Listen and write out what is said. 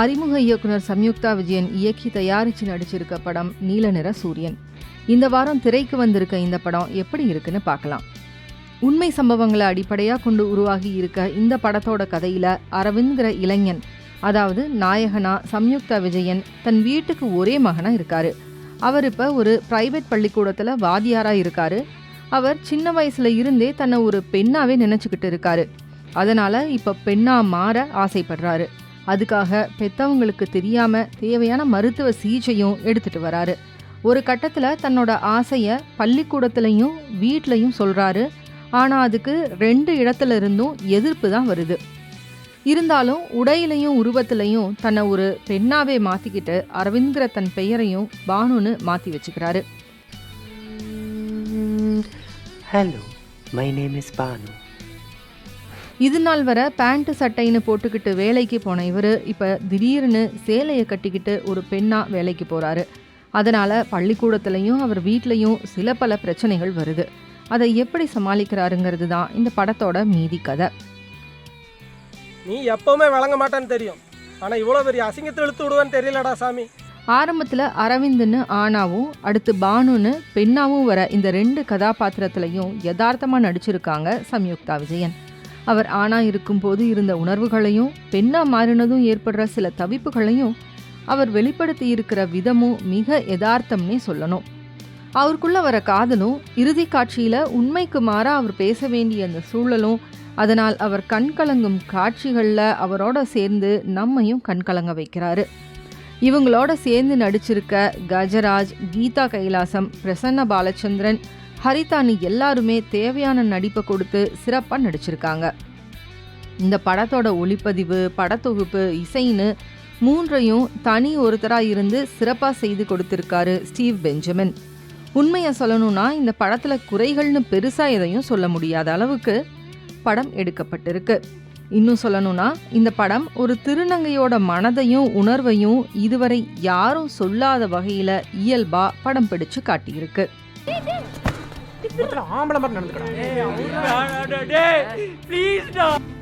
அறிமுக இயக்குனர் சம்யுக்தா விஜயன் இயக்கி தயாரித்து நடிச்சிருக்க படம் நீல நிற சூரியன். இந்த வாரம் திரைக்கு வந்திருக்க இந்த படம் எப்படி இருக்குன்னு பார்க்கலாம். உண்மை சம்பவங்களை அடிப்படையாக கொண்டு உருவாகி இருக்க இந்த படத்தோட கதையில அரவிந்த்கிற இளைஞன் அதாவது நாயகனா சம்யுக்தா விஜயன் தன் வீட்டுக்கு ஒரே மகனா இருக்காரு. அவர் இப்போ ஒரு பிரைவேட் பள்ளிக்கூடத்தில் வாதியாரா இருக்காரு. அவர் சின்ன வயசுல இருந்தே தன்னை ஒரு பெண்ணாவே நினைச்சுக்கிட்டு இருக்காரு. அதனால இப்ப பெண்ணா மாற ஆசைப்படுறாரு. அதுக்காக பெத்தவங்களுக்கு தெரியாம தேவையான மருத்துவ சிகிச்சையும் எடுத்துட்டு வராரு. ஒரு கட்டத்துல தன்னோட ஆசைய பள்ளிக்கூடத்துலயும் வீட்லயும் சொல்றாரு. ஆனா அதுக்கு ரெண்டு இடத்துல இருந்தும் எதிர்ப்பு தான் வருது. இருந்தாலும் உடையிலையும் உருவத்திலையும் தன்னை ஒரு பெண்ணாவே மாத்திக்கிட்டு அரவிந்த்கிற தன் பெயரையும் பானுன்னு மாத்தி வச்சுக்கிறாரு. Hello my name is Banu இது நாள் வரை பேண்ட் சட்டைன்னு போட்டுக்கிட்டு வேலைக்கு போன இவர் இப்போ திடீர்னு சேலையை கட்டிக்கிட்டு ஒரு பெண்ணாக வேலைக்கு போகிறாரு அதனால் பள்ளிக்கூடத்துலையும் அவர் வீட்லேயும் சில பல பிரச்சனைகள் வருது. அதை எப்படி சமாளிக்கிறாருங்கிறது தான் இந்த படத்தோட மீதி கதை. நீ எப்பவுமே விளங்க மாட்டான்னு தெரியும். ஆனா இவ்வளோ பெரிய அசிங்கத்தை இழுத்து விடுவேன்னு தெரியலடா சாமி. ஆரம்பத்தில் அரவிந்த்னு ஆணாவும் அடுத்து பானுன்னு பெண்ணாவும் வர இந்த ரெண்டு கதாபாத்திரத்திலையும் யதார்த்தமாக நடிச்சிருக்காங்க சம்யுக்தா விஜயன். அவர் ஆணா இருக்கும்போது இருந்த உணர்வுகளையும் பெண்ணா மாறினதும் ஏற்படுற சில தவிப்புகளையும் அவர் வெளிப்படுத்தி இருக்கிற விதமும் மிக யதார்த்தம்னே சொல்லணும். அவருக்குள்ள வர காதலும் இறுதி காட்சியில உண்மைக்கு மாற அவர் பேச வேண்டிய அந்த சூழலும் அதனால் அவர் கண்கலங்கும் காட்சிகளில் அவரோட சேர்ந்து நம்மையும் கண்கலங்க வைக்கிறாரு. இவங்களோட சேர்ந்து நடிச்சிருக்க கஜராஜ் கீதா கைலாசம் பிரசன்ன பாலச்சந்திரன் ஹரிதானி எல்லாருமே தேவையான நடிப்பை கொடுத்து சிறப்பாக நடிச்சிருக்காங்க. இந்த படத்தோட ஒளிப்பதிவு படத்தொகுப்பு இசைன்னு மூன்றையும் தனி ஒருத்தராக இருந்து சிறப்பாக செய்து கொடுத்திருக்காரு ஸ்டீவ் பெஞ்சமின். உண்மையை சொல்லணும்னா இந்த படத்தில் குறைகள்னு பெருசாக எதையும் சொல்ல முடியாத அளவுக்கு படம் எடுக்கப்பட்டிருக்கு. இன்னும் சொல்லணும்னா இந்த படம் ஒரு திருநங்கையோட மனதையும் உணர்வையும் இதுவரை யாரும் சொல்லாத வகையில் இயல்பாக படம் பிடிச்சு காட்டியிருக்கு. ஆம்பளை மாதிரி நடந்துக்கிறான்